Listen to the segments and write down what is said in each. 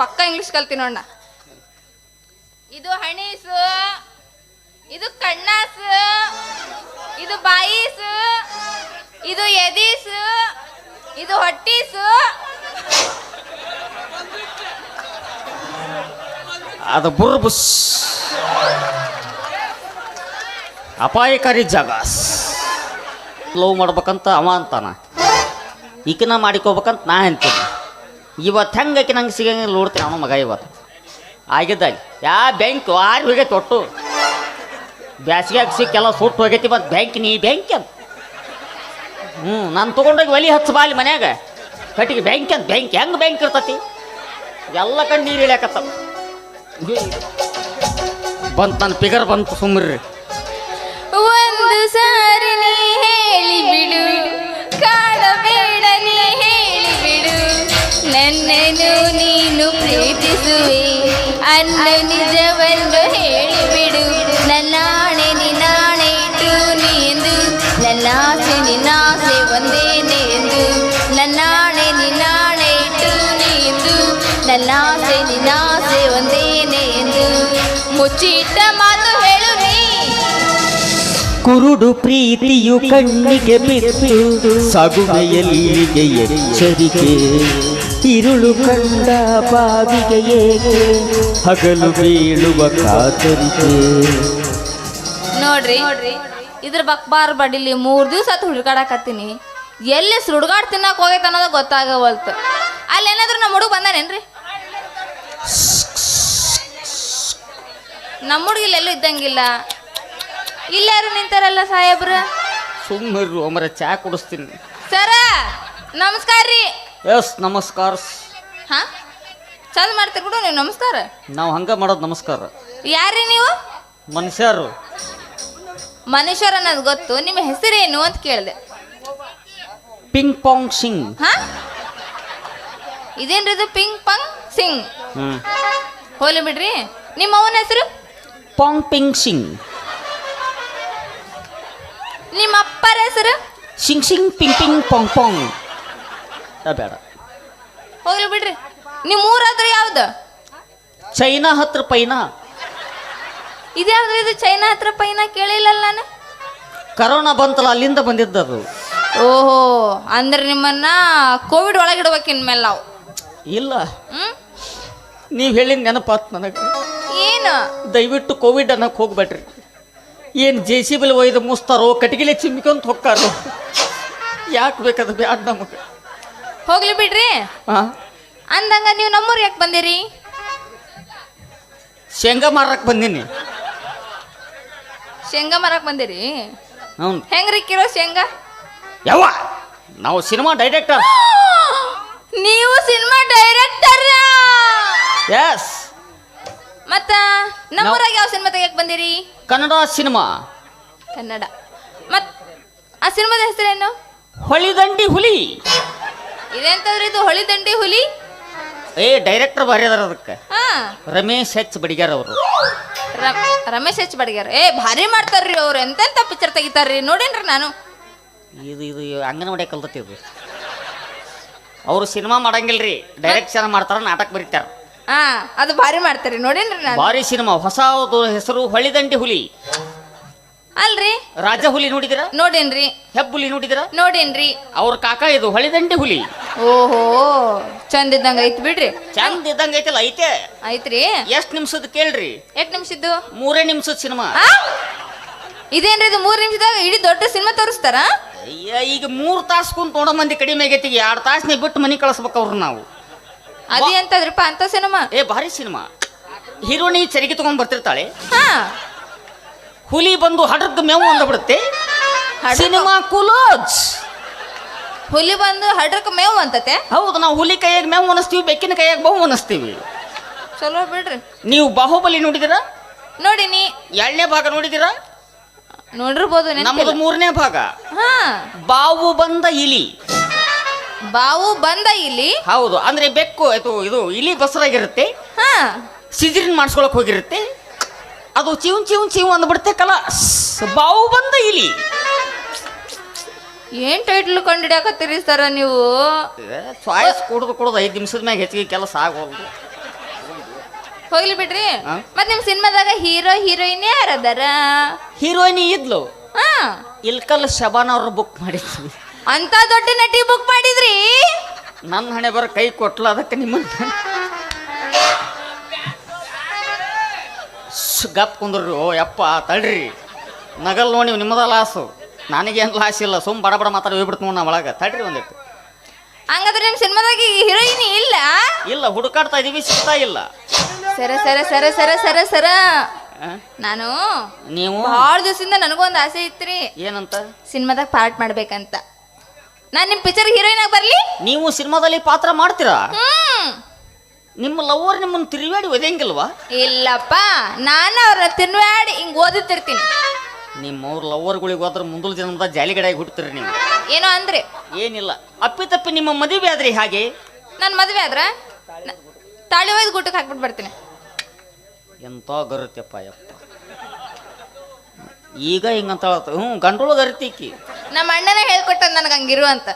ಪಕ್ಕ ಇಂಗ್ಲಿಷ್ ಕಲ್ತೀನಿ ನೋಡ ಇದು ಹಣೀಸು, ಇದು ಕಣ್ಣಾಸು, ಇದು ಬಾಯಿಸು, ಇದು ಎದೀಸು, ಇದು ಹೊಟ್ಟೀಸು. ಅದು ಬುರ್ಬುಸ್. ಅಪಾಯಕಾರಿ ಜಾಗ. ಲವ್ ಮಾಡ್ಬೇಕಂತ ಅವ ಅಂತಾನ. ಈಕಿನ ಮಾಡಿಕೋಬೇಕಂತ ನಾ ಅಂತೀನಿ. ಇವತ್ತು ಹೆಂಗೆ ಆಕೆ ನಂಗೆ ಸಿಗಂಗಿಲ್ಲ ನೋಡ್ತೀನಿ ಅವನ ಮಗ ಇವತ್ತು ಆಗಿದ್ದಾಗಿ. ಯಾ ಬ್ಯಾಂಕ್, ಆರು ಹೋಗಿ ಒಟ್ಟು. ಬ್ಯಾಸಿಗೆ ಸಿಕ್ಕೆಲ್ಲ ಸುಟ್ಟು ಹೋಗೈತಿ ಮತ್ತು ಬ್ಯಾಂಕ್, ನೀ ಬ್ಯಾಂಕ್ ಅಂತ ಹ್ಞೂ ನಾನು ತೊಗೊಂಡೋಗಿ ಒಲಿ ಹಚ್ಚ ಬಾಲಿ ಮನ್ಯಾಗ. ಕಟ್ಟಿಗೆ ಬ್ಯಾಂಕ್ ಅಂತ ಬ್ಯಾಂಕ್. ಹೆಂಗೆ ಬ್ಯಾಂಕ್ ಇರ್ತತಿ? ಎಲ್ಲ ಕಣ್ಣು ನೀರು ಇಳ್ಯಾಕತ್ತಾವ. ಬಂತು ನನ್ನ ಪಿಗರ್ ಬಂತು ಸುಮ್ಮರ್ರಿ ಒಂದು ಸಾರಿ ಹೇಳಿ ಬಿಡು. ನನ್ನನ್ನು ನೀನು ಪ್ರೀತಿಸುವೆ ಅನ್ನ ನಿಜವನ್ನು ಹೇಳಿಬಿಡು ನನ್ನಾಣೆ ನಿನ್ನಾಣೆ ಇಟ್ಟು ನೀ ಎಂದು ನನ್ನ ಆಸೆ ನಿನ್ನಾಸೆ ಒಂದೇನೆ ಎಂದು ನನ್ನಾಣೆ ನಿನ್ನಾಣೆ ಇಟ್ಟು ನೀ ಎಂದು ನನ್ನ ಆಸೆ ನಿನ್ನಾಸೆ ಒಂದೇನೆ ಎಂದು ಮುಚ್ಚಿಟ್ಟ ಮಾತು ಹೇಳು ನೀ ಕುರುಡು ಪ್ರೀತಿಯು ಕಣ್ಣಿಗೆ ಬಿತ್ತು ಸಾಗುವೆಯಲ್ಲಿಗೆ ಎಚ್ಚರಿಕೆ ಇರುಳು ಕಂಡ ಬಾವಿಗೆ ಏಕೆ ಹಗಲು ಬೀಳುವ ಕಾತರಿಕೆ? ನೋಡ್ರಿ ಇದ್ರ ಬಕ್ಬಾರ್ ಬಡಿಲಿ ಮೂರ್ ದಿವ್ಸ ಆತು ಹುಡುಕಾಡಕತ್ತೀನಿ. ಎಲ್ಲಿ ಸುಡುಗಾಡ್ ತಿನ್ನಕ್ ಹೋಗೈತೆ ಅನ್ನೋದು ಗೊತ್ತಾಗವಲ್ತು. ಅಲ್ಲಿ ಏನಾದ್ರು ನಮ್ಮ ಹುಡುಗ ಬಂದಾನೇನ್ರಿ? ನಮ್ಮ ಹುಡುಗ ಇಲ್ಲೆಲ್ಲೂ ಇದ್ದಂಗಿಲ್ಲ. ಇಲ್ಲಾರು ನಿಂತಾರಲ್ಲ ಸಾಹೇಬ್ರ? ಸುಮ್ಮನೆ ಅಮರ ಚಾ ಕುಡಿಸ್ತೀನಿ. ಸರ ನಮಸ್ಕಾರ ರೀ. ಎಸ್ ನಮಸ್ಕಾರ. ಹಾ? ಚಂದ ಮಾಡ್ತೀರಿ ಬಿಡು ನೀವು ನಮಸ್ಕಾರ. ನಾವು ಹಂಗ ಮಾಡೋದು ನಮಸ್ಕಾರ. ಯಾರ್ರಿ ನೀವು? ಮನುಷ್ಯರು. ಮನುಷ್ಯರ ಅನ್ನೋದು ಗೊತ್ತು. ನಿಮ್ಮ ಹೆಸರೇನು ಅಂತ ಕೇಳಿದೆ. ಪಿಂಗ್ ಪಾಂಗ್ ಸಿಂಗ್ ಹಾ? ಇದೇನ್ರಿ ಇದು? ಪಿಂಗ್ ಪಂಗ್ ಸಿಂಗ್ ಹೋಲಿ ಬಿಡ್ರಿ. ನಿಮ್ಮ ಅವನ ಹೆಸರು? ಪಾಂಗ್ ಪಿಂಗ್ ಸಿಂಗ್ ನಿಮ್ಮ ಅಪ್ಪರ ಹೆಸರು? ಸಿಂಗ್ ಸಿಂಗ್ ಪಿಂಗ್ ಪಿಂಗ್ ಪಾಂಗ್ ಪಾಂಗ್ ಬೇಡ. ಹೋಗ್ಲಿ ಬಿಡ್ರಿ. ನಿಮ್ಮ ಊರಾದ್ರೆ ಯಾವ್ದು? ಚೈನಾ ಹತ್ರ ಪೈನಾ. ಇದ್ಯಾವ್ದು ಇದು? ಚೈನಾ ಹತ್ರ ಪೈನ ಕೇಳಿಲ್ಲಲ್ಲ ನಾನು? ಕರೋನಾ ಬಂತಲ್ಲ ಅಲ್ಲಿಂದ ಬಂದಿದ್ದದು ಓಹೋ ಅಂದ್ರೆ ನಿಮ್ಮನ್ನ ಕೋವಿಡ್ ಒಳಗಿಡ್ಬೇಕು ಇನ್ಮೇಲೆ ನಾವು. ಇಲ್ಲ. ಹ್ಮ್? ನೀವು ಹೇಳಿದ ನೆನಪಾತ್ ನನಗೆ. ಏನು? ದಯವಿಟ್ಟು ಕೋವಿಡ್ ಅನ್ನಕ್ಕೆ ಹೋಗ್ಬೇಡ್ರಿ. ಏನು ಜೆ ಸಿ ಬಿಲ್ ಒಯ್ದು ಮುಸ್ತಾರೋ ಕಟ್ಟಿಗೆಲೆ ಚಿಮ್ಮಿಕೊಂತ ಹೊಕ್ಕಾರೋ ಯಾಕೆ ಬೇಕದು ಬ್ಯಾಡ ನಮಗೆ? ಹೋಗ್ಲಿ ಬಿಡ್ರಿ. ಅಂದಂಗ ನೀವು ನಮ್ಮೂರ್ ಯಾಕೆ ಬಂದಿರಿ? ಶೇಂಗಾ ಮಾರಕ್ಕೆ ಬಂದೀನಿ. ಶೇಂಗಾ ಮಾರಕ್ ಬಂದಿರಿ? ಹ್ಞೂ ಹೆಂಗ್ರಿ ಕಿರೋ ಶೇಂಗಾ? ಯಾವ ನಾವು ಸಿನಿಮಾ ಡೈರೆಕ್ಟರ್. ನೀವು ಸಿನಿಮಾ ಡೈರೆಕ್ಟರ್ ಎಸ್ ಮತ್ತ ನಮ್ಮೂರಾಗ ಯಾವ ಸಿನಿಮಾ ತೆಗಿಯಕ್ ಬಂದಿರಿ? ಕನ್ನಡ ಸಿನಿಮಾ. ಕನ್ನಡ. ಮತ್ ಆ ಸಿನಿಮಾದ ಹೆಸರೇನು? ಹೊಳಿದಂಡಿ ಹುಲಿ. ಇದೆಂತದ್ರಿ ಇದು ಹೊಳಿ ದಂಡಿ ಹುಲಿ? ಏ ಡೈರೆಕ್ಟರ್ ಬಾರಿ ಅದಾರ ಅದಕ್ಕೆ. ಹಾ. ರಮೇಶ್ ಹೆಚ್ ಬಡಿಗ್ಯಾರ ಅವರು. ರ- ರಮೇಶ್ ಎಚ್ ಬಡ್ಗ್ಯಾರ. ಏ ಭಾರಿ ಮಾಡ್ತಾರ್ರಿ ಅವ್ರು. ಎಂತೆಂತ ಪಿಕ್ಚರ್ ತೆಗಿತಾರ್ರಿ? ನೋಡೇನ್ರಿ ನಾನು. ಇದು ಇದು ಅಂಗನವಾಡಿ ಕಲ್ತತಿ ಇದು. ಅವರು ಸಿನಿಮಾ ಮಾಡಂಗಿಲ್ರಿ. ಡೈರೆಕ್ಷನ್ ಮಾಡ್ತಾರ ನಾಟಕ ಬರೀತಾರ. ಹಾ ಅದು ಭಾರಿ ಮಾಡ್ತಾರ್ರಿ. ನೋಡೇನ್ರಿ ನಾನು. ಭಾರಿ ಸಿನಿಮಾ ಹೊಸ ಹೆಸರು ಹೊಳಿದಂಡಿ ಹುಲಿ. ಅಲ್ರಿ? ರಾಜ ಹುಲಿ ನೋಡಿದಿರ? ನೋಡೇನ್ರಿ. ಹೆಬ್ಬುಲಿ ನೋಡಿದಿರ? ನೋಡೇನ್ರಿ. ಅವ್ರ ಕಾಕ ಇದು ಹೊಳಿದಂಡಿ ಹುಲಿ. ಓಹೋ ಚಂದ ಇದ್ದಂಗ ಐತ್ ಬಿಡ್ರಿ. ಚಂದ ಇದ್ದಂಗ ಐತಲ್ಲ ಐತೆ? ಐತ್ರಿ. ಎಷ್ಟ್ ನಿಮಿಷದ ಕೇಳ್ರಿ? ಎಷ್ಟ್ ನಿಮಿಷದ್ದು? ಮೂರೇ ನಿಮಿಷದ ಸಿನಿಮಾ. ಆ? ಇದೇನ್ರಿ ಇದು ಮೂರ್ ನಿಮಿಷದಾಗ ಇಡೀ ದೊಡ್ಡ ಸಿನಿಮಾ ತೋರಿಸ್ತಾರ? ಅಯ್ಯ, ಈಗ ಮೂರ್ ತಾಸು ಕುಂತ ನೋಡೋ ಮಂದಿ ಕಡಿಮೆ ಆಗೈತಿ ಎರಡು ತಾಸನೇ ಬಿಟ್ಟು ಮನಿ ಕಳಿಸ್ಬೇಕು ಅವ್ರು ನಾವು. ಅದೇ ಅಂತದ್ರಿಪ್ಪ ಅಂತ ಸಿನಿಮಾ? ಏ ಭಾರಿ ಸಿನಿಮಾ. ಹೀರೋನಿ ಚರಿಗೆ ತಗೊಂಡ್ ಬರ್ತಿರ್ತಾಳೆ. ಹಾ. ಹುಲಿ ಬಂದು ಹಡ್ರದ್ದು ಮೇವು ಅಂದ್ಬಿಡುತ್ತೆ. ಸಿನಿಮಾ ಕುಲೋಜ್. ಹುಲಿ ಬಂದು ಹಡ್ರಕ್ಕೆ ಮೇವು ಅಂತತೆ? ಹೌದು ನಾವು ಹುಲಿ ಕೈಯಾಗ ಮೇವು ಅನಿಸ್ತೀವಿ ಬೆಕ್ಕಿನ ಕೈಯಾಗ ಬಹು ಅನಿಸ್ತೀವಿ ಚಲೋ ಬಿಡ್ರಿ. ನೀವು ಬಾಹುಬಲಿ ನೋಡಿದ್ರ? ನೋಡಿ ನೀ ಎರಡನೇ ಭಾಗ ನೋಡಿದಿರ? ನೋಡಿರ್ಬೋದು ನಮ್ಮದು ಮೂರನೇ ಭಾಗ. ಹಾ. ಬಾವು ಬಂದ ಇಲಿ. ಬಾವು ಬಂದ ಇಲಿ? ಹೌದು ಅಂದ್ರೆ ಬೆಕ್ಕು ಇದು ಇದು ಇಲಿ ಬಸರಾಗಿರುತ್ತೆ ಹಾ. ಸಿಜರಿನ್ ಮಾಡಿಸ್ಕೊಳಕ್ ಹೋಗಿರುತ್ತೆ. ಅದು ಚಿವ್ ಚಿವ್ ಚಿವ್ ಅಂದ್ಬಿಡುತ್ತೆ ಕಲ ಬಾವು ಬಂದ ಇಲಿ. ಏನ್ ಟೈಟ್ಲ್ ಕಂಡಿಡಿಯಾಕತ್ತೀರಿ ಸರ ನೀವು? ಚಾಯ್ಸ್ ಕುಡ್ದು ಕುಡ್ದು ಐದು ನಿಮಿಷದ ಮ್ಯಾಗ ಹೆಚ್ಚಿಗೆ ಕೆಲಸ ಆಗೋದು. ಹೋಗ್ಲಿ ಬಿಡ್ರಿ? ಮತ್ ನಿಮ್ ಸಿನಿಮಾದಾಗ ಹೀರೋ ಹೀರೋಯಿನ್ ಯಾರದಾರ ಹೀರೋಯಿನ್ ಇದ್ಲು. ಹಾ. ಇಲ್ಕಲ್ ಶಬಾನ್ ಅವ್ರ ಬುಕ್ ಮಾಡಿದ್ವಿ. ಅಂತ ದೊಡ್ಡ ನಟಿ ಬುಕ್ ಮಾಡಿದ್ರಿ? ನನ್ನ ಹಣೆ ಬರ ಕೈ ಕೊಟ್ಲ ಅದಕ್ಕೆ ನಿಮ್ಮನ್ನ. ಗಪ್ ಕುಂದ್ರು ಓ ಯಪ್ಪ ತಡ್ರಿ. ನಗಲ್ ನೋಡಿ ನಿಮ್ಮದ ಲಾಸು. ನನಗೇನು ಲಾಸ್ ಇಲ್ಲ. ಸುಮ್ ಬಡ ಬಡ ಮಾತಾಡಿ ಹೋಗ್ಬಿಡ್ತು ನಾ ಒಳಗೆ. ತಡ್ರಿ ಒಂದಿಟ್ಟು ಹಂಗಾದ್ರೆ ನಿಮ್ಮ ಸಿನಿಮಾದಾಗ ಹೀರೋಯಿನ್ ಇಲ್ಲ? ಇಲ್ಲ ಹುಡುಕಾಡ್ತಾ ಇದೀವಿ ಸಿಗ್ತಾ ಇಲ್ಲ. ಸರ ಸರ ಸರ ಸರ ಸರ ಸರ. ನಾನು ನೀವು? ಭಾಳ ದಿವಸದಿಂದ ನನಗೊಂದು ಆಸೆ ಇತ್ರಿ. ಏನಂತ? ಸಿನಿಮಾದಾಗ ಪಾರ್ಟ್ ಮಾಡ್ಬೇಕಂತ. ನಾನು ನಿಮ್ಮ ಪಿಕ್ಚರ್ ಹೀರೋಯಿನ್ ಆಗಿ ಬರಲಿ? ನೀವು ಸಿನಿಮಾದಲ್ಲಿ ಪಾತ್ರ ಮಾಡ್ತೀರಾ? ಹ್ಮ್. ನಿಮ್ಮ ಲವರ್ ನಿಮ್ಮನ್ನ ತಿರುವಾಡಿ ಒದೆಯಂಗಿಲ್ವಾ? ಇಲ್ಲಪ್ಪ ನಾನು ಅವ್ರ ತಿನ್ವಾಡಿ ಹಿಂಗ್ ಓದುತ್ತಿರ್ತೀನಿ. ನಿಮ್ಮ ಅವ್ರ ಲವರ್ಗಳಿಗೆ ಹೋದ್ರೆ ಮುಂದಲ ಜನ್ಮದ ಜಾಲಿಗಡೆಯಾಗಿ ಹುಡ್ತೀರಿ ನೀವು. ಏನೋ ಅಂದ್ರೆ. ಏನಿಲ್ಲ. ಅಪ್ಪಿತಪ್ಪಿ ನಿಮ್ಮ ಮದುವೆ ಆದ್ರಿ ಹಾಗೆ? ನನ್ನ ಮದುವೆ ಆದ್ರ? ನ- ತಾಳಿ ಒಯ್ದು ಗುಟ್ಟಕ್ಕೆ ಹಾಕ್ಬಿಟ್ಟು ಬರ್ತೀನಿ. ಎಂತ ಗರುತ್ಯಪ್ಪ ಯಪ್ಪ. ಈಗ ಹಿಂಗಂತ ಹ್ಞೂ ಗಂಡೋಳು ಗರುತ್ತೀಕಿ ನಮ್ಮ ಅಣ್ಣನೇ ಹೇಳ್ಕೊಟ್ಟ ನನಗೆ ಹಂಗಿರು ಅಂತ.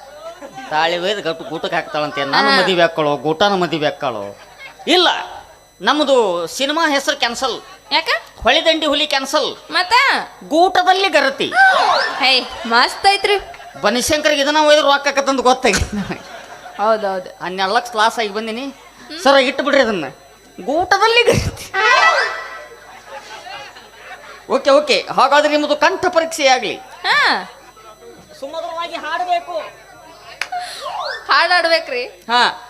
ತಾಳಿ ಒಯ್ದು ಗಟ್ಟು ಗೂಟಕ್ಕೆ ಹಾಕ್ತಾಳಂತೆ. ನಾನು ಮದುವೆ ಹಾಕ್ಕೊಳ್ಳೋ ಗೂಟನ ಮದುವೆ ಹಾಕ್ಕೊಳ್ಳೋ ಇಲ್ಲ ನಮ್ಮದು ಸಿನಿಮಾ ಹೆಸರು ಕ್ಯಾನ್ಸಲ್. ಯಾಕ? ಹೊಳಿದಂಡಿ ಹುಲಿ ಕ್ಯಾನ್ಸಲ್. ಮತ್ತ? ಗೂಟದಲ್ಲಿ ಗರತಿ. ಹೇ ಮಸ್ತ್ ಐತ್ರಿ. ಬನಿಶಂಕರ್ ಇದನ್ನ ಒಯ್ದು ರೊಕ್ಕ ಹಾಕತ್ತಂದು ಗೊತ್ತಾಗಿ ಹೌದೌದು. ಹನ್ನೆರಡು ಲಕ್ಷ ಕ್ಲಾಸ್ ಆಗಿ ಬಂದಿನಿ. ಸರ್ ಇಟ್ಟು ಬಿಡ್ರಿ ಅದನ್ನ. ಗೂಟದಲ್ಲಿ ಗರತಿ. Okay okay. ಹಾಗಾದ್ರೆ ನಿಮ್ಮದು ಕಂಠ ಪರೀಕ್ಷೆ ಆಗಲಿ. ಹಾ. ಸುಮಧುರವಾಗಿ ಹಾಡಬೇಕು. ಹಾಡಾಡ್ಬೇಕ್ರಿ. ಹಾ.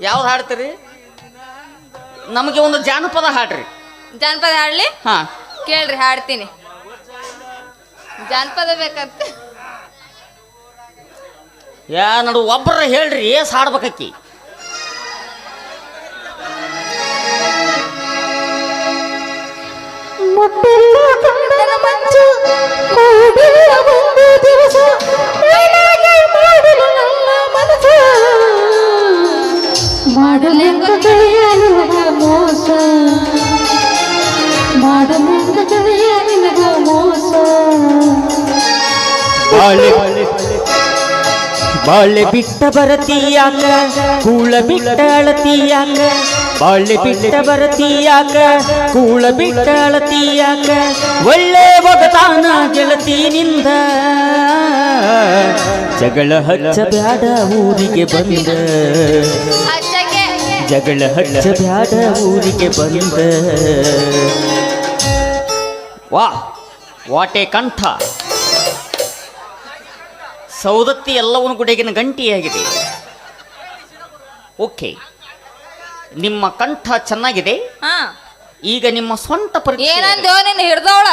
ಯಾವ್ದು ಹಾಡ್ತೀರಿ? ನಮಗೆ ಒಂದು ಜಾನಪದ ಹಾಡ್ರಿ. ಜಾನಪದ ಹಾಡ್ಲಿ? ಹಾ. ಕೇಳ್ರಿ ಹಾಡ್ತೀನಿ. ಜಾನಪದ ಬೇಕಂತ. ಯಾ ನಡು ಒಬ್ಬರ ಹೇಳ್ರಿ ಏಸ್ ಹಾಡ್ಬೇಕಿ ದಿವಸ ಏನಾಗೆ ಮಾಡಲು ನನ್ನ ಮನಸ್ಸು ಮಾಡಲೆಂಗ ಗೆಳೆಯ ನಿನಗ ಮೋಸ. ಮಾಡಲೆಂಗ ಗೆಳೆಯ ಮೋಸ ಬಾಳೆ ಬಾಳೆ ಬಿಟ್ಟ ಬರತೀಯಾಕ, ಕೂಳ ಬಿಟ್ಟ ಅಳತೀಯಾಕ, ಬಾಳೆ ಬಿಟ್ಟ ಬರತೀಯಾಕ, ಕೂಳ ಬಿಟ್ಟ ಅಳತೀಯಾಕ, ಒಳ್ಳೆ ಒಗತಾನ ಗೆಳತಿನಿಂದ ಜಗಳ ಹಚ್ಚ ಬ್ಯಾಡ ಊರಿಗೆ ಬಂದ. ಜಗಳ ಹಚ್ಚ ಬ್ಯಾಡ ಊರಿಗೆ ಬಂದ. ವಾ ವಾಟೆ ಕಂಠ. ಸೌದತ್ತಿ ಎಲ್ಲವನ ಗುಡೆಗಿನ ಗಂಟಿಯಾಗಿದೆ. ಓಕೆ ನಿಮ್ಮ ಕಂಠ ಚೆನ್ನಾಗಿದೆ. ಹಾ. ಈಗ ನಿಮ್ಮ ಸ್ವಂತ ಪರಿಚಯ ನಿನ್ನ ಹಿಡ್ದವಳ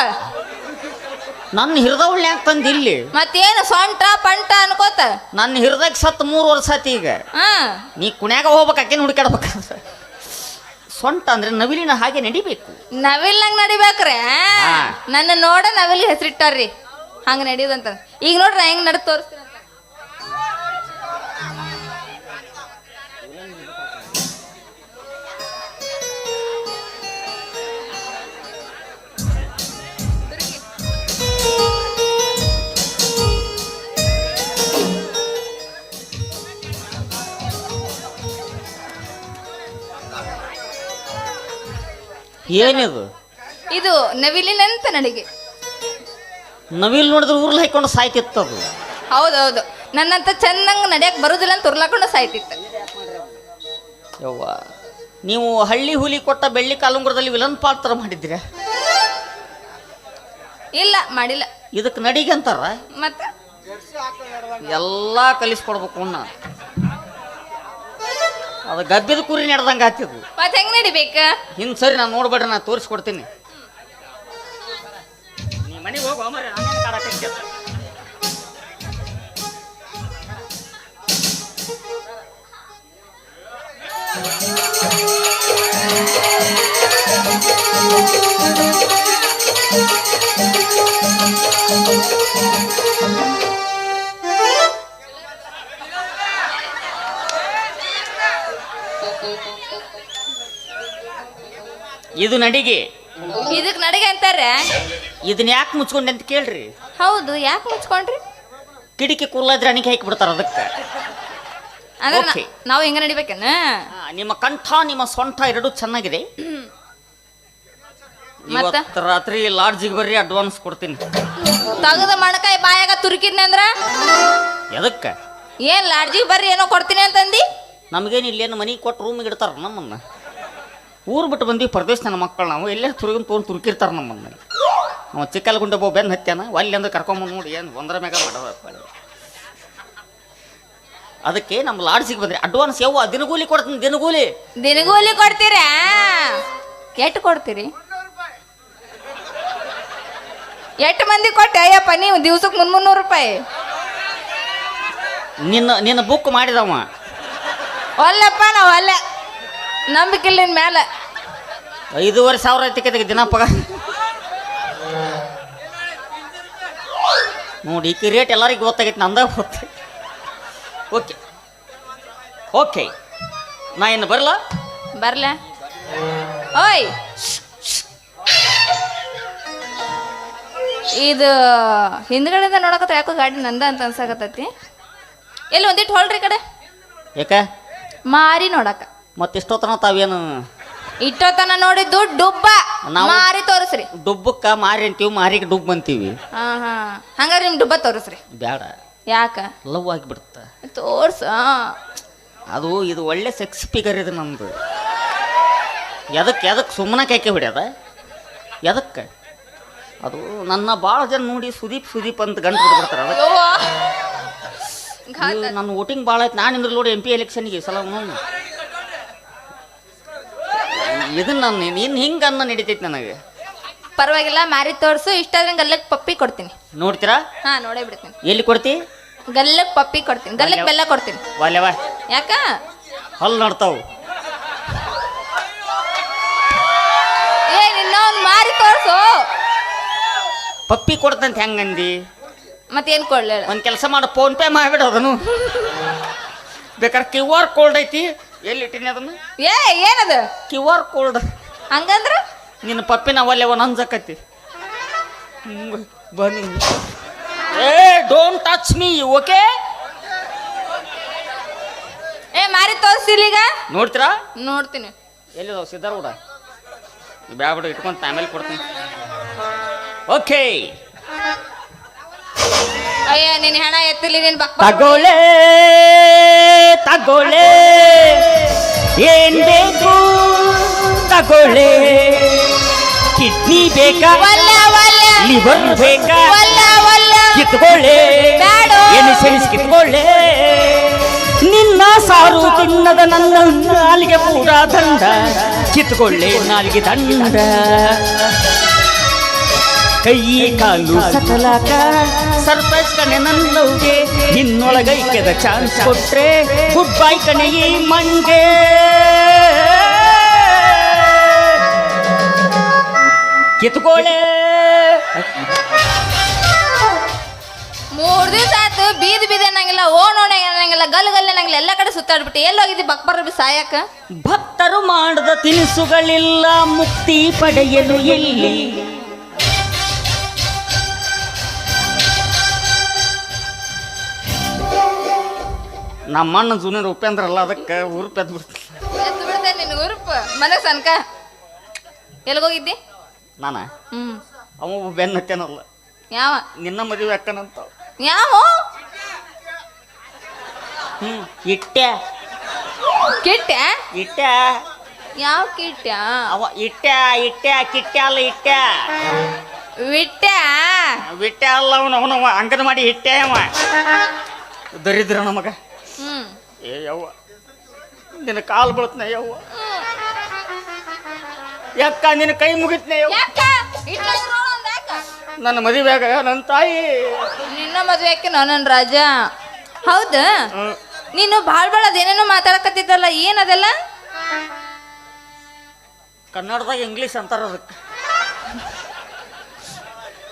ನನ್ನ ಹಿರಿದವಳು ಯಾಕೆ ತಂದು ಇಲ್ಲಿ ಮತ್ತೇನು ಸೊಂಟ ಪಂಟ ಅನ್ಕೋತ? ನನ್ನ ಹಿರಿದಾಗ ಸತ್ತು ಮೂರು ವರ್ಷ ಆತಿ ಈಗ. ಹಾ. ನೀ ಕುಣ್ಯಾಗ ಹೋಗ್ಬೇಕು ಆಕೆನ ಹುಡುಕಾಡ್ಬೇಕಂದ್ರೆ ಸೊಂಟ ಅಂದ್ರೆ ನವಿಲಿನ ಹಾಗೆ ನಡಿಬೇಕು. ನವಿಲ್ನಂಗ್ ನಡಿಬೇಕ್ರೆ. ನನ್ನ ನೋಡ ನವಿಲ್ ಹೆಸರಿಟ್ಟಾರ್ರಿ. ಹಂಗ ನಡೀದಂತ ಈಗ ನೋಡ್ರಿ ಹೆಂಗ್ ನಡ್ ತೋರಿಸ್ತೀನಿ ಏನಿದು? ಇದು ನವಿಲಿನಂತ ನಡಿಗೆ ನವಿಲ್ ನೋಡಿದ್ರೆ ಸಾಯ್ತಿತ್ತು ಹಾಕೊಂಡು ಸಾಯ್ತಿತ್ತದು ಹೌದೌದು. ನನ್ನಂತ ಚೆನ್ನಾಗಿ ನಡೆಯಕ್ಕೆ ಬರುದಿಲ್ಲ ಅಂತ ಉರ್ಲಾಕೊಂಡು ಸಾಯ್ತಿತ್ತು. ಯವ್ವ ನೀವು ಹಳ್ಳಿ ಹುಲಿ ಕೊಟ್ಟ ಬೆಳ್ಳಿ ಕಾಲುಂಗುರದಲ್ಲಿ ವಿಲನ್ ಪಾತ್ರ ಮಾಡಿದ್ರೆ ಇಲ್ಲ ಮಾಡಿಲ್ಲ. ಇದಕ್ಕೆ ನಡಿಗೆ ಅಂತಾರ? ಮತ್ತೆ? ಎಲ್ಲ ಕಲಿಸ್ಕೊಡ್ಬೇಕು ಅಣ್ಣ ಅದು ಗಬ್ಬಿದ ಕುರಿ ನಡೆದಂಗೆ ಆತಿದ್ವು ಮತ್ ಹೆಂಗ್ ನಡಿಬೇಕ? ಹಿಂದ್ ಸರಿ ನಾನು ನೋಡ್ಬೇಡ್ರಿ ನಾನು ತೋರಿಸ್ಕೊಡ್ತೀನಿ. ನೀ ಮನೆಗೆ ಹೋಗು ಅಮರ ಇದು ನಡಿಗೆ. ಇದಕ್ ನಡಿಗೆ ಅಂತಾರೆ? ಇದನ್ನ ಯಾಕೆ ಮುಚ್ಕೊಂಡೆ ಅಂತ ಕೇಳ್ರಿ. ಹೌದು ಯಾಕೆ ಮುಚ್ಕೊಂಡ್ರಿ? ಕಿಡಿಕಿ ಕುಲ್ಲಾದ್ರೆ ಅಣಿಗೆ ಹಾಕಿ ಬಿಡ್ತಾರ ಅದಕ್ಕೆ. ಅಂದ್ರೆ Okay. ನಾವು ಹೆಂಗ ನಡಿಬೇಕೇನ? ಆ, ನಿಮ್ಮ ಕಂಠ ನಿಮ್ಮ ಸೊಂಟ ಎರಡು ಚೆನ್ನಾಗಿದೆ. ಮತ್ತ? ಇವತ್ತು ರಾತ್ರಿ ಲಾಡ್ಜಿಗೆ ಬರ್ರಿ ಅಡ್ವಾನ್ಸ್ ಕೊಡ್ತೀನಿ. ತಗದ ಮಣಕಾಯಿ ಬಾಯಾಗ ತುರುಕಿದ್ನಂದ್ರ ಎದಕ್ಕೆ? ಏನ್ ಲಾಡ್ಜಿಗೆ ಬರ್ರಿ ಏನೋ ಕೊಡ್ತೀನಿ ಅಂತಂದಿ? ನಮಗೇನು ಇಲ್ಲೇನು ಮನೆ ಕೊಟ್ಟು ರೂಮಿಗೆ ಇಡ್ತಾರ ನಮ್ಮನ್ನ. ಊರು ಬಿಟ್ಟು ಬಂದು ಪರದೇಶ ನನ್ನ ಮಕ್ಕಳು ನಾವು. ಎಲ್ಲೇ ತುರುಗಿನ ತೊಗೊಂಡು ತುರುಕಿರ್ತಾರ ನಮ್ಮನ್ನ. ನಾವು ಚಿಕ್ಕಲ್ಗುಂಡೆ ಬೋ ಬೆನ್ನು ಹತ್ಯಾನ ಅಲ್ಲಿ ಅಂದ್ರೆ ಕರ್ಕೊಂಬಂದು ನೋಡಿ ಏನು ಒಂದರ ಮ್ಯಾಗ ಮಾಡೋದ ಅದಕ್ಕೆ ನಮ್ಮ ಲಾಡ್ಜಿಗೆ ಬಂದ್ರಿ. ಅಡ್ವಾನ್ಸ್ ಯಾವ ದಿನಗೂಲಿ ಕೊಡ್ತೀನಿ ದಿನಗೂಲಿ. ದಿನಗೂಲಿ ಕೊಡ್ತೀರಾ? ಕೆಟ್ಟು ಕೊಡ್ತೀರಿ? ಎಷ್ಟು ಮಂದಿ ಕೊಟ್ಟೆ? ಅಯ್ಯಪ್ಪ ನೀವು ದಿವ್ಸಕ್ಕೆ ಮುನ್ ಮುನ್ನೂರು ರೂಪಾಯಿ. ನಿನ್ನ ನಿನ್ನ ಬುಕ್ ಮಾಡಿದವ. ಒಲ್ಲಪ್ಪ ನಾವು ಅಲ್ಲ ನಂಬಿಕೆ ಇಲ್ಲ ಮೇಲೆ ಮ್ಯಾಲ. ಐದೂವರೆ ಸಾವಿರ ಐತಿ ದಿನ ಪಗ. ನೋಡಿ ಈಕಿ ರೇಟ್ ಎಲ್ಲರಿಗೂ ಗೊತ್ತಾಗೈತಿ ನಂದ ಗೊತ್ತೈತೆ ಓಕೆ. ಓಕೆ. ನಾ ಇನ್ನು ಬರಲ? ಬರಲ. ಓಯ್. ಇದು ಹಿಂದ್ಗಡೆಯಿಂದ ನೋಡಕತ್ತ ಯಾಕೋ ಗಾಡಿ ನಂದ ಅಂತ ಅನ್ಸಾಕತ್ತೈತಿ. ಎಲ್ಲಿ ಒಂದಿಟ್ಟು ಹೊಳ್ರಿ ಕಡೆ? ಯಾಕೆ? ಮಾರಿ ನೋಡಕ. ಮತ್ತೆ ಇಷ್ಟೊತ್ತನ ತಾವೇನು? ಇಟ್ಟೋತನ ನೋಡಿದ್ದು ಡುಬ್ಬ ನಾವು- ಮಾರಿ ತೋರಿಸ್ರಿ. ಡುಬ್ಬಕ್ಕ ಮಾರಿ ಅಂತೀವಿ ಮಾರಿಗೆ ಡುಬ್ ಅಂತೀವಿ. ಹಾ ಹಾ. ಹಂಗಾರೆ ನಿಮ್ ಡುಬ್ಬ ತೋರಿಸ್ರಿ. ಬೇಡ ಯಾಕ? ಲವ್ ಆಗಿಬಿಡುತ್ತ ತೋರ್ಸ. ಅದು ಇದು ಒಳ್ಳೆ ಸೆಕ್ಸ್ ಫಿಗರ್ ಇದು ನಮ್ದು. ಎದಕ್ಕೆ ಎದಕ್ಕೆ ಸುಮ್ಮನೆ ಕೈಕೆ ಹೊಡ್ಯದ? ಎದಕ್ಕೆ? ಅದು ನನ್ನ ಭಾಳ ಜನ ನೋಡಿ ಸುದೀಪ್ ಸುದೀಪ್ ಅಂತ ಗಂಟು ಬಿಡ್ಬಿಡ್ತಾರೆ ಅದಕ್ಕೆ. ನನ್ನ ವೋಟಿಂಗ್ ಭಾಳ ಆಯ್ತು. ನಾನು ಇಂದ್ರೆ ನೋಡಿ ಎಂ ಪಿ ಎಲೆಕ್ಷನ್ಗೆ ಈ ಸಲ ಅವನು ಇದನ್ನ ನಾನು ಹಿಂಗೆ ಅನ್ನ ನಡೀತೈತಿ ನನಗೆ. ಪರವಾಗಿಲ್ಲ ಮಾರಿ ತೋರ್ಸು ಇಷ್ಟಾದ್ರೆ ಗಲ್ಲಕ್ ಪಪ್ಪಿ ಕೊಡ್ತೀನಿ. ನೋಡ್ತೀರಾ? ಹಾ ನೋಡೇ ಬಿಡ್ತೀನಿ. ಎಲ್ಲಿ ಕೊಡ್ತಿ? ಗಲ್ಲಕ್ ಪಪ್ಪಿ ಕೊಡ್ತೀನಿ. ಗಲ್ಲಕ್ ಬೆಲ್ಲ ಕೊಡ್ತೀನಿ. ವಾಲ್ಯವ. ಯಾಕ? ಹಲ್ಲು ನೋಡ್ತಾವು. ಮಾರಿ ತೋರ್ಸು. ಪಪ್ಪಿ ಕೊಡ್ತಂತ ಹೆಂಗಂದಿ ಮತ್ತೇನ್ ಕೊಡ್ಲಿ ಹೇಳು? ಒಂದು ಕೆಲಸ ಮಾಡು ಫೋನ್ ಪೇ ಮಾಡಿಬಿಡು ಅದನ್ನು. ಬೇಕಾದ್ರೆ ಕ್ಯೂ ಆರ್ ಕೋಲ್ಡ್ ಐತಿ. ಎಲ್ಲಿ ಇಟ್ಟಿನಿ ಅದನ್ನು? ಏ ಏನದು? ಕ್ಯೂ ಆರ್ ಹಂಗಂದ್ರ? ನಿನ್ನ ಪಪ್ಪಿನ ಒಲ್ಲೆ ಒಂದು ಅಂಜಕತ್ತಿ. ಬನ್ನಿ. ಏ ಡೋಂಟ್ ಟಚ್ ಮೀ ಓಕೆ ಏ ಮಾರಿ ತೋರ್ಸಿಲ್ಲ ಈಗ ನೋಡ್ತೀರಾ? ನೋಡ್ತೀನಿ. ಎಲ್ಲಿದಾವ ಸಿದ್ಧಾರೂಢ ಬ್ಯಾಬಿಡು ಇಟ್ಕೊಂಡು ಆಮೇಲೆ ಕೊಡ್ತೀನಿ. ಓಕೆ ಅಯ್ಯ ನಿನ್ನ ಹೆಣ ಎತ್ತಿಲಿ ನಿನ್ ಬಕ್ ತಗೋಳೇ ತಗೊಳ್ಳೆ. ಏನ್ ಬೇಕು ತಗೊಳ್ಳೆ. ಕಿಡ್ನಿ ಬೇಕಾ? ಲಿವರ್ ಬೇಕಾ? ಕಿತ್ಕೊಳ್ಳೆ. ಏನು ಸೇರಿಸಿ ಕಿತ್ಕೊಳ್ಳೆ. ನಿನ್ನ ಸಾರು ತಿನ್ನದ ನನ್ನ ನಾಲಿಗೆ ಪೂರ ದಂಡ. ಕಿತ್ಕೊಳ್ಳೆ ನಾಲಿಗೆ ದಂಡ. ಕೈ ಕಾಲು ಸಕಲಾಕ. ಸರ್ಪ್ರೈಸ್ ಕಣೆ ನನ್ನವ್ಗೆ. ಇನ್ನೊಳಗೈಕ್ಯದ ಚಾನ್ಸ್ ಕೊಟ್ರೆ ಗುಡ್ ಬೈ ಕಣೆ ಈ ಮಂಗೆ. ಕಿತ್ಕೊಳ್ಳೆ ಮೂರ್ ದಿವಸ ಆಯ್ತು ಬೀದಿ ಬೀದಿ ಅನ್ನಂಗಿಲ್ಲ ಓಣೋಣೆ ಅನ್ನಂಗಿಲ್ಲ ಗಲ್ ಗಲ್ ಅನ್ನಂಗಿಲ್ಲ ಎಲ್ಲ ಕಡೆ ಸುತ್ತಾಡ್ಬಿಟ್ಟು ಎಲ್ಲಿ ಹೋಗಿದ್ದಿ ಬಕ್ಬರ್ ಬಿ ಸಾಯಕ? ಭಕ್ತರು ಮಾಡದ ತಿನಿಸುಗಳಿಲ್ಲ ಮುಕ್ತಿ ಪಡೆಯಲು ಎಲ್ಲಿ? ನಮ್ಮ ಅಣ್ಣ ಜೂನಿಯರ್ ಉಪೇಂದ್ರ ಅಲ್ಲ ಅದಕ್ಕೆ ಉರುಪ್ ಎದ್ದು ಬಿಡ್ತೀನಿ. ಎತ್ತು ಬಿಡ್ತೇನೆ ನಿನ್ ಉರುಪ್? ಮನೆ ಸನ್ಕ ಎಲ್ಗೋಗಿದ್ದಿ ನಾನ? ಹ್ಮ್. ಅವ ಬೆನ್ನ ಹತ್ತೇನಲ್ಲ ಯಾವ? ನಿನ್ನ ಮದುವೆ ಅಕ್ಕನಂತ ಯಾವ? ಹ್ಞೂ ಇಟ್ಟೆ. ಕಿಟ್ಟ? ಇಟ್ಟೆ. ಯಾವ ಕಿಟ್ಟ? ಅವ ಇಟ್ಟೆ ಇಟ್ಟೆ ಕಿಟ್ಟೆ ಅಲ್ಲ ಇಟ್ಟೆ. ವಿಟ್ಟ? ಬಿಟ್ಟೆ ಅಲ್ಲ ಅವನು ಅವನು ಅಂಗನವಾಡಿ ಇಟ್ಟೆ ಅವ. ದರಿದ್ರ ನಮಗ. ಏ ಯವ್ವ ನಿನ್ನ ಕಾಲು ಬಳತ್ನ ಯವ್ವ. ಯಾಕ ನಿನ್ನ ಕೈ ಮುಗಿತ್ನೆ ಯವ್ವ? ಯಾಕ? ಮದುವೆ ಆಗ? ನನ್ನ ಮದುವೆಯಾಗ ನನ್ನ ತಾಯಿ. ನಿನ್ನ ಮದ್ವೆಕ್ಕೆ ನನ್ನ ರಾಜ? ಹೌದ. ನೀನು ಭಾಳ ಭಾಳ ಅದೇನೇನೋ ಮಾತಾಡಕತ್ತಿದ್ದಲ್ಲ ಏನದೆಲ್ಲ ಕನ್ನಡದಾಗ ಇಂಗ್ಲೀಷ್ ಅಂತಾರ ಅದಕ್ಕೆ.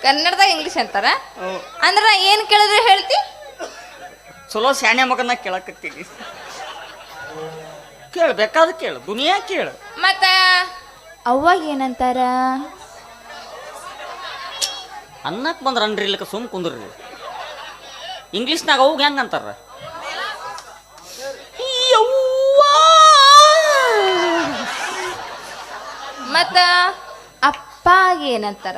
ಕನ್ನಡದಾಗ ಇಂಗ್ಲಿಷ್ ಅಂತಾರ? ಅಂದ್ರೆ ಏನ್ ಕೇಳಿದ್ರೆ ಚಲೋ ಸ್ಯಾಣೆ ಮಗನ ಕೇಳಕತ್ತೀನಿ. ಕೇಳು ಬೇಕಾದ ಕೇಳು ದುನಿಯಾ ಕೇಳು. ಮತ್ತ? ಅವಾಗ ಏನಂತಾರ? ಅನ್ನಕ್ಕೆ ಬಂದ್ರೆ ಅನ್ರಿ ಇಲ್ಲಕ ಸುಮ್ ಕುಂದ್ರಿ. ಇಂಗ್ಲೀಷ್ನಾಗ ಅವು ಹೆಂಗೆ ಅಂತಾರ? ಮತ್ತ? ಅಪ್ಪ ಏನಂತಾರ?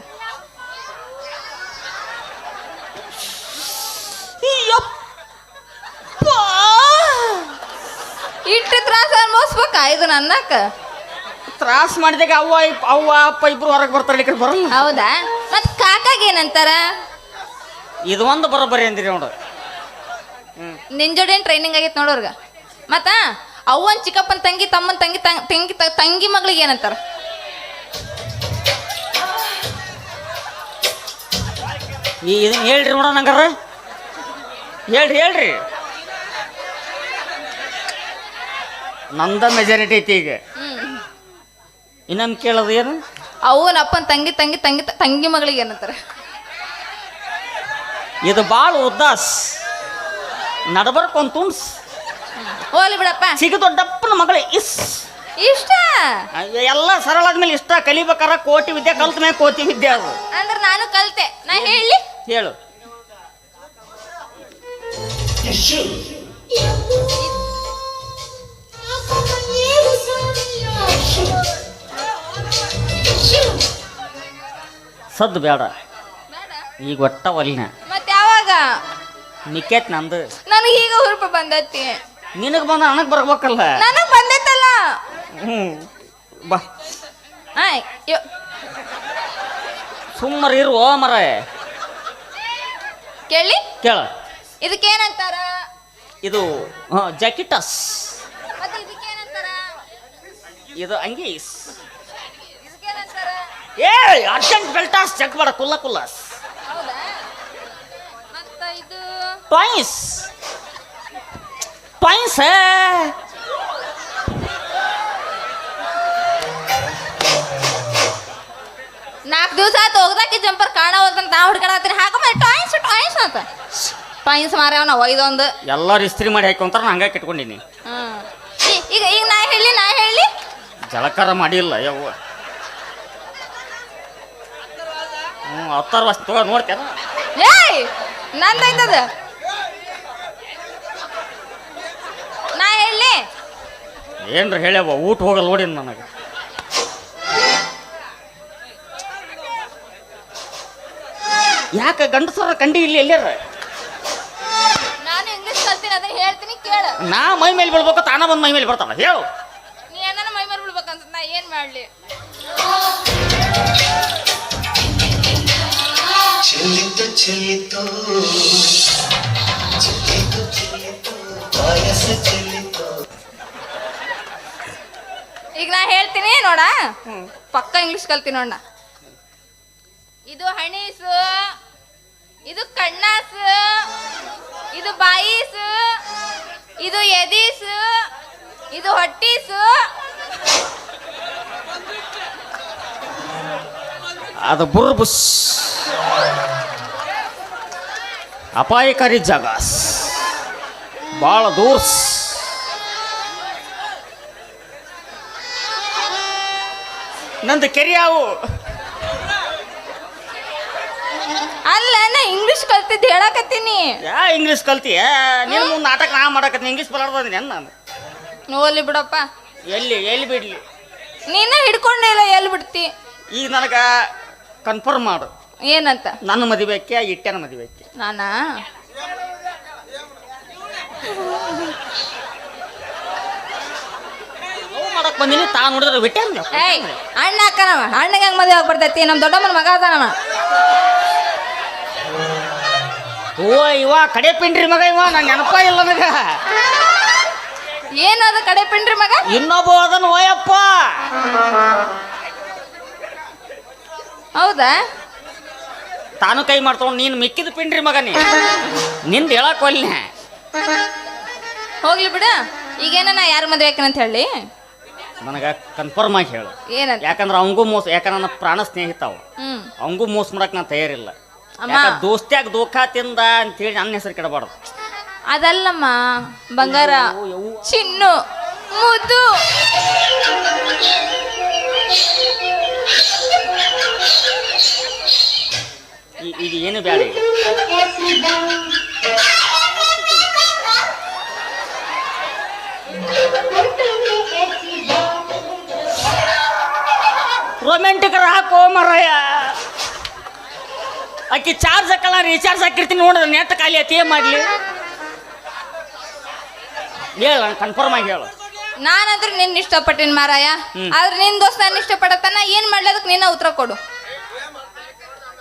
ಇಟ್ಟು ತ್ರಾಸ ಅನ್ಭವಿಸ್ಬೇಕ ಇದು ನನ್ನಕ್ಕ. ತ್ರಾಸ ಮಾಡಿದಾಗ ಅವ್ವ ಇಪ್- ಅವ್ವ ಅಪ್ಪ ಇಬ್ರು ಹೊರಗೆ ಬರ್ತಾರೆ ಈ ಕಡೆ ಬರಲ್ಲ. ಹೌದಾ? ಮತ್ತೆ ಕಾಕಾಗ ಏನಂತಾರ? ಇದು ಒಂದು ಬರೋಬ್ಬರಿ ಅಂದಿರಿ ನೋಡು. ನಿನ್ ಜೋಡಿ ಟ್ರೈನಿಂಗ್ ಆಗೈತೆ ನೋಡೋರ್ಗ ಮತ್ತ ಅವ್ವನ್ ಚಿಕ್ಕಪ್ಪನ ತಂಗಿ ತಮ್ಮನ ತಂಗಿ ತಂ- ತಂಗಿ ತ- ತಂಗಿ ಮಗಳಿಗೆ ಏನಂತಾರ? ಈ ಇದನ್ನ ಹೇಳ್ರಿ ನೋಡೋಣ ಹಂಗಾರ ಹೇಳ್ರಿ ಹೇಳ್ರಿ. ನಂದ ಮೆಜಾರಿಟಿ ಐತಿ ಈಗ. ಇನ್ನೊಂದು ಕೇಳೋದು ಏನು? ಅವನ ಅಪ್ಪನ ತಂಗಿ ತಂಗಿ ತಂಗಿ ತಂಗಿ ಮಗಳಿಗೆ ಏನಂತಾರೆ? ಇದು ಭಾಳ ಉದ್ದಾಸ್ ನಡಬರ್ಕ ಒಂದು ಹೋಗ್ಲಿ ಬಿಡಪ್ಪ. ಸಿಗ ದೊಡ್ಡಪ್ಪನ ಮಗಳೇ ಇಸ್. ಇಷ್ಟ? ಎಲ್ಲ ಸರಳ ಆದ್ಮೇಲೆ ಇಷ್ಟ. ಕಲಿಬೇಕಾರ ಕೋಟಿ ವಿದ್ಯೆ ಕಲ್ತ ಮೇಲೆ ಕೋಟಿ ವಿದ್ಯೆ ಅದು. ಅಂದ್ರೆ ನಾನು ಕಲ್ತೆ. ನಾ ಹೇಳಿ. ಹೇಳು. ಸದ್ದು ಬೇಡ. ಈಗ ಒಟ್ಟ ಒಲಿನ. ಮತ್ತೆ ಯಾವಾಗ? ನಿಕೇತ್ ನಂದು. ನನಗೆ ಈಗ ಹುರುಪ ಬಂದೈತಿ. ನಿನಗೆ ಬಂದ ನನಗೆ ಬರ್ಬೇಕಲ್ಲ. ನನಗೆ ಬಂದೈತಲ್ಲ. ಹ್ಞೂ ಬಾ. ಆಯ್ ಯೋ- ಸುಮ್ಮರ ಇರು ಮರ. ಕೇಳಿ? ಕೇಳ. ಇದಕ್ಕೇನಂತಾರ? ಇದು ಜಾಕಿಟಸ್. ಇದು ಅಂಗೀಸ್ ಇದಕ್ಕೇನಂತಾರ ಏ ಅರ್ಜೆಂಟ್ ಬೆಲ್ಟಾಸ್ ಚೆಕ್ ಮಾಡ ಕುಲ್ಲ. ಕುಲ್ಲಾಸ್ ಟಾಯ್ಸ್ ಟಾಯ್ಸ್ ನಾಲ್ಕು ದಿವಸ ಆಯ್ತು ಹೋಗ್ದಾಕಿ ಜಂಪರ್ ಕಾಣವಲ್ದಂತ ನಾ ಹುಡ್ಕಾಡತ್ತೀನಿ ಹಾಕಮ್ಮ ಟಾಯ್ಸ್ ಟಾಯ್ಸ್ ಅಂತ. ಟಾಯ್ಸ್ ಮಾರ್ಯಾವ ನಾವು ಐದೊಂದು ಎಲ್ಲರೂ ಇಸ್ತ್ರಿ ಮಾಡಿ ಹಾಕೊಂತಾರ ನಾ ಹಂಗೆ ಇಟ್ಕೊಂಡಿನಿ. ಈಗ ಈಗ ನಾ ಹೇಳಿ ನಾ ಹೇಳಿ. ಜಳಕಾರ ಮಾಡಿಲ್ಲ ಯಾವ ಹ್ಞೂ ಹತ್ತಾರು ವರ್ಷ ತಗೋ ನೋಡ್ತೇನೆ? ಏಯ್ ನಂದೈತದ ನಾ ಹೇಳಿ ಏನ್ರ ಹೇಳ್ಯವ ಊಟ ಹೋಗಲ್ಲ ನೋಡಿ ನನಗೆ. ಯಾಕೆ ಗಂಡಸರ ಕಂಡಿ ಇಲ್ಲಿ ಎಲ್ಲಾರ ನಾನು ಇಂಗ್ಲಿಷ್ ಕಲ್ತೀನಿ ಅದನ್ನ ಹೇಳ್ತೀನಿ ಕೇಳ. ನಾ ಮೈ ಮೇಲೆ ಬೀಳ್ಬೇಕು ತಾನ ಬಂದು ಮೈ ಮೇಲೆ ಬರ್ತಾನ ಹೇಳು. ಚಲಿತು. ಚಲಿತು ಪಾಯಸ ಚಲಿತು. ಈಗ ನಾ ಹೇಳ್ತೀನಿ ನೋಡ. ಪಕ್ಕ ಇಂಗ್ಲಿಷ್ ಕಲ್ತೀನಿ ನೋಡ ಇದು ಹಣೀಸು ಇದು ಕಣ್ಣಾಸು ಇದು ಬಾಯಿಸು ಇದು ಎದೀಸು ಇದು ಹೊಟ್ಟೀಸು. ಅದು ಬುರ್ಬುಸ್. ಅಪಾಯಕಾರಿ ಜಾಗ. ಭಾಳ ದೂರ. ನಂದು ಕೆರಿಯಾವು ಅಲ್ಲ ನಾ ಇಂಗ್ಲಿಷ್ ಕಲ್ತಿದ್ದು ಹೇಳಕತ್ತೀನಿ. ಯಾ ಇಂಗ್ಲೀಷ್ ಕಲ್ತೀಯ? ನೀನು ಮುಂದೆ ನಾಟಕ ನಾ ಮಾಡಕತ್ತೀನಿ ಇಂಗ್ಲೀಷ್ ಬಲಾಡ್ದೀನಿ ನಾನು ನೋಲಿ ಬಿಡಪ್ಪ. ಎಲ್ಲಿ ಎಲ್ಲಿ ಬಿಡ್ಲಿ? ನೀನ ಹಿಡ್ಕೊಂಡೇ ಇಲ್ಲ ಎಲ್ಲಿ ಬಿಡ್ತಿ? ಈಗ ನನಗೆ ಕನ್ಫರ್ಮ್ ಮಾಡು. ಏನಂತ? ನನ್ನ ಮದುವೆಕ್ಕೆ ಇಟ್ಟೆನ ಮದುವೆಕ್ಕೆ ನಾನಾ? ಲವ್ ಮಾಡಕ್ ಬಂದಿನಿ ತಾ ನೋಡಿದ್ರೆ ಬಿಟ್ಟೆ ಏಯ್ ಅಣ್ಣ ಅಕ್ಕನವ ಅಣ್ಣಗೆ ಹೆಂಗ್ ಮದುವೆ ಆಗ್ಬಿಡ್ತೈತಿ? ನಮ್ಮ ದೊಡ್ಡಮ್ಮನ ಮಗ ಅದಾನವ. ಓ ಇವ ಕಡೆ ಪಿಂಡ್ರಿ ಮಗ ಇವ ನಂಗೆ ನೆನಪ ಇಲ್ಲ ನನಗ. ಏನದ ಕಡೆ ಪಿಂಡ್ರಿ ಮಗ? ಇನ್ನೊಬ್ಬ ಅದನ್ ಓಯಪ್ಪ. ಹೌದಾ? ತಾನು ಕೈ ಮಾಡ್ತಾವ್ ನೀನು ಮಿಕ್ಕಿದ ಪಿಂಡ್ರಿ ಮಗನಿ. ನಿಂದ ಹೇಳಕ್ ಹೋಗ್ಲಿ ಬಿಡ. ಈಗೇನ ನಾ ಯಾರ ಮದುವೆ ಅಂತ ಹೇಳಿ? ನನಗ ಕನ್ಫರ್ಮ್ ಆಗಿ ಹೇಳು. ಏನಂತ? ಯಾಕಂದ್ರೆ ಅವಂಗೂ ಮೋಸ ಯಾಕಂದ್ರೆ ನನ್ನ ಪ್ರಾಣ ಸ್ನೇಹಿತ ಅವ ಅವಂಗೂ ಮೋಸ ಮಾಡಕ್ ನಾನು ತಯಾರಿಲ್ಲ. ದೋಸ್ತ್ಯಾಗ ದೋಖಾ ತಿಂದ ಅಂತೇಳಿ ನನ್ನ ಹೆಸರು ಕೆಡಬಾರ್ದು. ಅದಲ್ಲಮ್ಮ ಬಂಗಾರ ಚಿನ್ನು ಮುದ್ದು. ಈಗ ಏನು ಬೇಡ ರೊಮ್ಯಾಂಟಿಕ್ ಹಾಕೋ ಮರಯ್ಯ ಅಕ್ಕಿ ಚಾರ್ಜ್ ಹಾಕಲ್ಲ ರೀಚಾರ್ಜ್ ಹಾಕಿರ್ತೀನಿ ನೋಡಿದ್ರೆ ನೆಟ್ ಖಾಲಿ ಆಯ್ತು ಏನು ಮಾಡಲಿ? ಹೇಳ ಕನ್ಫರ್ಮ್ ಆಗಿ ಹೇಳು. ನಾನಂದ್ರೆ ನಿನ್ನ ಇಷ್ಟಪಟ್ಟಿನ ಮಾರಾಯ. ಆದ್ರೆ ನಿನ್ನ ದೋಸ್ತ ನನ್ನ ಇಷ್ಟಪಡತ್ತಾನ ಏನು ಮಾಡ್ಲಿ ಅದಕ್ಕೆ ನಿನ್ನ ಉತ್ತರ ಕೊಡು.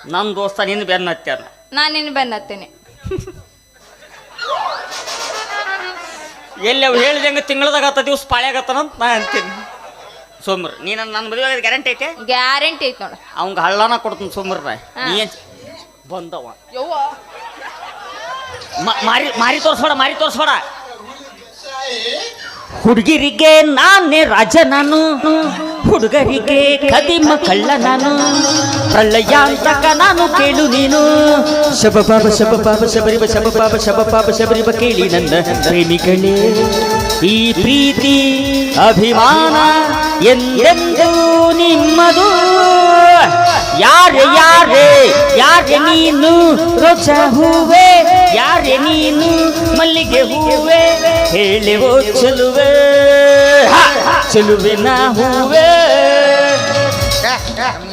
ನನ್ನ ದೋಸ್ತ ನಿನ್ನ ಬೆನ್ನ ನಾನು ನಿನ್ನ ಬೆನ್ನತ್ತೇನೆ ಎಲ್ಲಿ ಅವು ಹೇಳಿದಂಗೆ ತಿಂಗಳದಾಗ ಹತ್ತ ದಿವಸ ಪಾಳ್ಯಾಗತ್ತಾನಂತ ನಾ ಅಂತೀನಿ. ಸೋಮ್ರ ನೀನು ನನ್ನ ಮದುವೆ ಗ್ಯಾರಂಟಿ ಐತೆ? ಗ್ಯಾರಂಟಿ ಐತೆ ನೋಡ. ಅವಂಗ ಹಳ್ಳನ ಕೊಡ್ತೀನಿ ಸೋಮ್ರ ನಾ ಏನ್ ಬಂದವ. ಮ- ಮಾರಿ ಮಾರಿ ತೋರಿಸ್ಬೇಡ ಮಾರಿ ತೋರಿಸ್ಬೇಡ. ಹುಡುಗಿರಿಗೆ ನಾನೇ ರಾಜ ನಾನು. ಹುಡುಗರಿಗೆ ಕದಿಮ ಕಳ್ಳ ನಾನು. ಪ್ರಳಯಾಂತಕ ನಾನು ಕೇಳು ನೀನು. ಶಬ ಪಾಪ ಶಬ ಪಾಪ ಶಬರಿಬ ಶಬ ಪಾಪ ಶಬ ಪಾಪ ಶಬರಿಬ ಕೇಳಿ ನನ್ನ ಪ್ರೇಮಿಗಳೇ. ಈ ಪ್ರೀತಿ, ಅಭಿಮಾನ ಎಂದೆಂದೂ ನಿಮ್ಮದು. ಯಾರೆ ಯಾರೆ ಯಾರೆ ನೀನು ರೋಜ ಹೂವೆ, ಯಾರೆ ನೀನು ಮಲ್ಲಿಗೆ ಹೂವೆ, ಹೇಳಿ ಚೆಲುವೆ. ಹ, ಚೆಲುವಿನ ಹೂವೆ